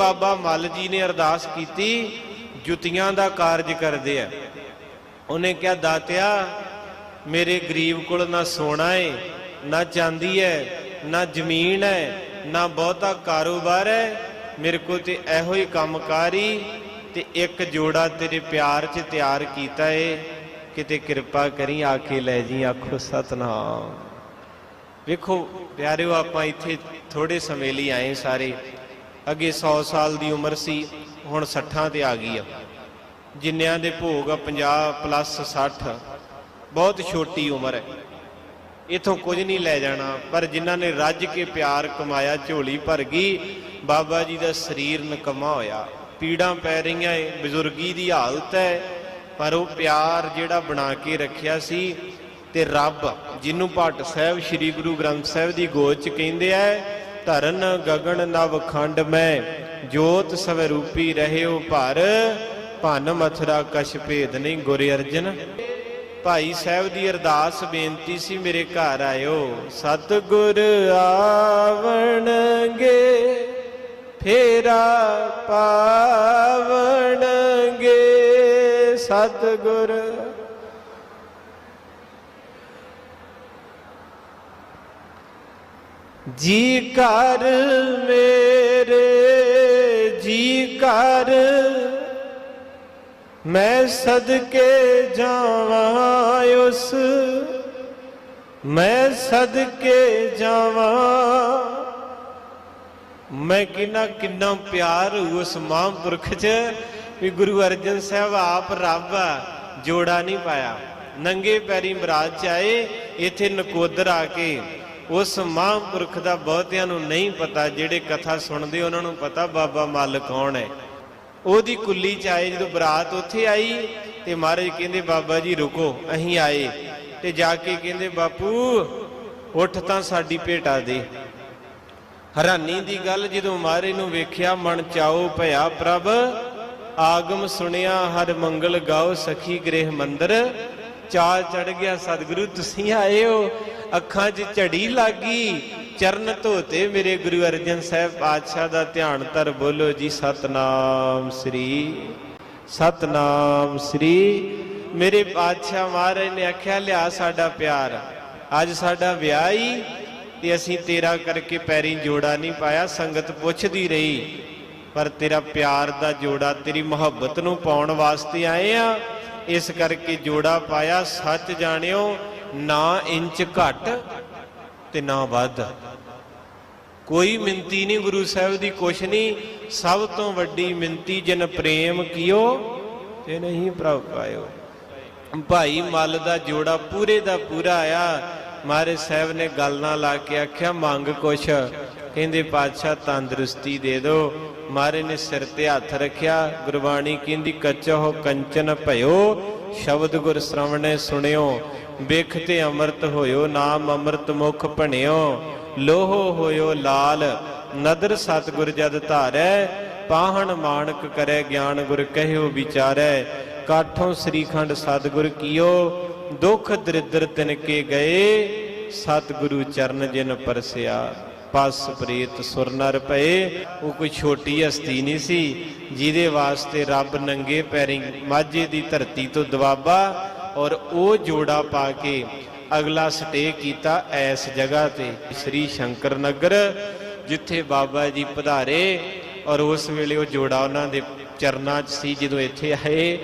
ਬਾਬਾ ਮੱਲ ਜੀ ਨੇ ਅਰਦਾਸ ਕੀਤੀ, ਜੁੱਤੀਆਂ ਦਾ ਕਾਰਜ ਕਰਦੇ ਆ। ਉਹਨੇ ਕਿਹਾ, ਦਾਤਿਆ, ਮੇਰੇ ਗਰੀਬ ਕੋਲ ਨਾ ਸੋਨਾ ਏ, ਨਾ ਚਾਂਦੀ ਹੈ ਨਾ ਜ਼ਮੀਨ ਹੈ ਨਾ ਬਹੁਤਾ ਕਾਰੋਬਾਰ ਹੈ ਮੇਰੇ ਕੋਲ ਤੇ ਇਹੋ ਹੀ ਕੰਮਕਾਰੀ ਤੇ ਇੱਕ ਜੋੜਾ ਤੇਰੇ ਪਿਆਰ 'ਚ ਤਿਆਰ ਕੀਤਾ ਏ। ਕਿਤੇ ਕਿਰਪਾ ਕਰੀ, ਆ ਕੇ ਲੈ ਜੀ, ਆਖੋ ਸਤਨਾਮ। ਵੇਖੋ, ਪਿਆਰਿਓ, ਆਪਾਂ ਇੱਥੇ ਥੋੜੇ ਸਮੇਂ ਲਈ ਆਏ ਸਾਰੇ। ਅੱਗੇ 100 ਸਾਲ ਦੀ ਉਮਰ ਸੀ, ਹੁਣ 60 ਤੇ ਆ ਗਈ ਆ। ਜਿੰਨਿਆਂ ਦੇ ਭੋਗ ਆ 50 ਪਲੱਸ 60 ਬਹੁਤ ਛੋਟੀ ਉਮਰ ਹੈ। ਇਥੋਂ ਕੁਝ ਨਹੀਂ ਲੈ ਜਾਣਾ, ਪਰ ਜਿਨ੍ਹਾਂ ਨੇ ਰੱਜ ਕੇ ਪਿਆਰ ਕਮਾਇਆ, ਝੋਲੀ ਭਰ ਗਈ, ਬਾਬਾ ਜੀ ਦਾ ਸਰੀਰ ਨਕਮਾ ਹੋਇਆ। ਪੀੜਾਂ ਪੈ ਰਹੀਆਂ ਏ, ਬਜ਼ੁਰਗੀ ਦੀ ਹਾਲਤ ਹੈ, ਪਰ ਉਹ ਪਿਆਰ ਜਿਹੜਾ ਬਣਾ ਕੇ ਰੱਖਿਆ ਸੀ ਤੇ ਰੱਬ, ਜਿਹਨੂੰ ਭੱਟ ਸਾਹਿਬ, ਸ੍ਰੀ ਗੁਰੂ ਗ੍ਰੰਥ ਸਾਹਿਬ ਦੀ ਗੋਦ ਚ ਕਹਿੰਦੇ ਐ ਧਰਨ ਗਗਨ ਨਵ ਖੰਡ ਮੈਂ, ਜੋਤ ਸਵਰੂਪੀ ਰਹਿਓ ਭਰ, ਭਨ ਮਥੁਰਾ ਕਛ ਭੇਦ ਨਹੀਂ ਗੁਰ ਅਰਜਨ। ਭਾਈ ਸਾਹਿਬ ਦੀ ਅਰਦਾਸ ਬੇਨਤੀ ਸੀ ਮੇਰੇ ਘਰ ਆਇਓ। ਸਤਿਗੁਰ ਆਵਣਗੇ, ਫੇਰਾ ਪਾਵਣਗੇ। ਸਤਿਗੁਰ ਜੀ ਕਰ ਮੇਰੇ, ਜੀ ਕਰ ਮੈਂ ਸਦਕੇ ਜਾਵਾਂ ਉਸ, ਮੈਂ ਸਦਕੇ ਜਾਵਾਂ। ਮੈਂ ਕਿੰਨਾ ਕਿੰਨਾ ਪਿਆਰ ਹੋਊ ਉਸ ਮਹਾਂਪੁਰਖ 'ਚ, ਵੀ ਗੁਰੂ ਅਰਜਨ ਸਾਹਿਬ ਆਪ ਰੱਬ ਆ, ਜੋੜਾ ਨਹੀਂ ਪਾਇਆ। ਨੰਗੇ ਪੈਰੀ ਮਹਾਰਾਜ ਚ ਆਏ, ਇੱਥੇ ਨਕੋਦਰ ਆ ਕੇ ਉਸ ਮਹਾਂਪੁਰਖ ਦਾ ਬਹੁਤਿਆਂ ਨੂੰ ਨਹੀਂ ਪਤਾ, ਜਿਹੜੇ ਕਥਾ ਸੁਣਦੇ, ਉਹਨਾਂ ਨੂੰ ਪਤਾ ਬਾਬਾ ਮੱਲ ਕੌਣ ਹੈ। ਉਹਦੀ ਕੁੱਲੀ ਚ ਆਏ, ਜਦੋਂ ਬਰਾਤ ਉੱਥੇ ਆਈ, ਤੇ ਮਹਾਰਾਜ ਕਹਿੰਦੇ, ਬਾਬਾ ਜੀ, ਰੁਕੋ, ਅਸੀਂ ਆਏ। ਤੇ ਜਾ ਕੇ ਕਹਿੰਦੇ, ਬਾਪੂ, ਉੱਠ ਤਾਂ ਸਾਡੀ ਭੇਟਾ ਦੇ। ਹੈਰਾਨੀ ਦੀ ਗੱਲ, ਜਦੋਂ ਮਹਾਰਾਜ ਨੂੰ ਵੇਖਿਆ, ਮਨ ਚਾਓ ਭਇਆ ਪ੍ਰਭ, ਆਗਮ ਸੁਣਿਆ, ਹਰ ਮੰਗਲ ਗਾਓ, ਸਖੀ ਗ੍ਰਹਿ ਮੰਦਰ। ਚਾਲ ਚੜ ਗਿਆ, ਸਤਿਗੁਰੂ, ਤੁਸੀਂ ਆਏ ਹੋ? ਅੱਖਾਂ 'ਚ ਝੜੀ ਲੱਗੀ। ਚਰਨ ਧੋਤੇ ਮੇਰੇ ਗੁਰੂ ਅਰਜਨ ਸਾਹਿਬ ਪਾਤਸ਼ਾਹ ਦਾ ਧਿਆਨ ਧਰ ਬੋਲੋ ਜੀ, ਸਤਨਾਮ ਸ੍ਰੀ। ਸਤਨਾਮ ਸ੍ਰੀ। ਮੇਰੇ ਪਾਤਸ਼ਾਹ ਮਹਾਰਾਜ ਨੇ ਆਖਿਆ, ਲਿਆ ਸਾਡਾ ਪਿਆਰ। ਅੱਜ ਸਾਡਾ ਵਿਆਹ ਹੀ ਤੇ ਅਸੀਂ ਤੇਰਾ ਕਰਕੇ ਪੈਰੀ ਜੋੜਾ ਨਹੀਂ ਪਾਇਆ, ਸੰਗਤ ਪੁੱਛਦੀ ਰਹੀ, ਪਰ ਤੇਰਾ ਪਿਆਰ ਦਾ ਜੋੜਾ ਤੇਰੀ ਮੁਹੱਬਤ ਨੂੰ ਪਾਉਣ ਵਾਸਤੇ ਆਏ ਆ। ਇਸ ਕਰਕੇ ਜੋੜਾ ਪਾਇਆ, ਸੱਚ ਜਾਣਿਓ ਨਾ ਇੰਚ ਘਟ ਤੇ ਨਾ ਵੱਧ। ਕੋਈ ਮਿੰਤੀ ਨਹੀਂ ਗੁਰੂ ਸਾਹਿਬ ਦੀ, ਕੁਛ ਨਹੀਂ। ਸਭ ਤੋਂ ਵੱਡੀ ਮਿੰਤੀ, ਜਿਨ ਪ੍ਰੇਮ ਕੀਓ ਤੇ ਨਹੀਂ ਪ੍ਰਭ ਪਾਇਓ। ਭਾਈ ਮੱਲ ਦਾ ਜੋੜਾ ਪੂਰੇ ਦਾ ਪੂਰਾ ਆਇਆ। ਮਹਾਰਾਜ ਸਾਹਿਬ ਨੇ ਗੱਲ ਨਾਲ ਲਾ ਕੇ ਆਖਿਆ, ਮੰਗ ਕੁਛ। ਕਹਿੰਦੇ, ਪਾਤਸ਼ਾਹ, ਤੰਦਰੁਸਤੀ ਦੇ ਦਿਓ ਮਹਾਰਾਜ ਨੇ ਸਿਰ ਤੇ ਹੱਥ ਰੱਖਿਆ। ਗੁਰਬਾਣੀ ਕਹਿੰਦੀ, ਕੱਚੋ ਕੰਚਨ ਭਇਓ। ਸ਼ਬਦ ਗੁਰ ਸ਼ਰਵਣੇ ਸੁਣਿਓ। ਬਿਖ ਤੇ ਅੰਮ੍ਰਿਤ ਹੋਇਓ, ਨਾਮ ਅੰਮ੍ਰਿਤ ਮੁਖ ਭਣਿਓ, ਲੋਹੋ ਹੋਇਓ ਲਾਲ, ਨਦਰ ਸਤਗੁਰ ਜਦ ਧਾਰੈ, ਪਾਹਣ ਮਾਨਕ ਕਰੈ ਗਿਆਨ ਗੁਰ ਕਹਿਓ ਵਿਚਾਰੈ, ਕਾਠੋਂ ਸ੍ਰੀਖੰਡ ਸਤਗੁਰ ਕੀਓ, ਦੁਖ ਦਰਿਦਰ ਤਿਨ ਕੇ ਗਏ, ਸਤਗੁਰੂ ਚਰਨ ਜਿਨ ਪਰਸਿਆ, ਪਸ ਪ੍ਰੀਤ ਸੁਰ ਨਰ ਪਏ ਉਹ ਕੋਈ ਛੋਟੀ ਹਸਤੀ ਨਹੀਂ ਸੀ, ਜਿਹਦੇ ਵਾਸਤੇ ਰੱਬ ਨੰਗੇ ਪੈਰੀ, ਮਾਝੇ ਦੀ ਧਰਤੀ ਤੋਂ ਦਵਾਬਾ ਔਰ ਉਹ ਜੋੜਾ ਪਾ ਕੇ ਅਗਲਾ ਸਟੇ ਕੀਤਾ ਐਸ ਜਗ੍ਹਾ ਤੇ, ਸ੍ਰੀ ਸ਼ੰਕਰ ਨਗਰ, ਜਿੱਥੇ ਬਾਬਾ ਜੀ ਪਧਾਰੇ ਔਰ ਉਸ ਵੇਲੇ ਉਹ ਜੋੜਾ ਉਹਨਾਂ ਦੇ ਚਰਨਾਂ 'ਚ ਸੀ ਜਦੋਂ ਇੱਥੇ ਆਏ।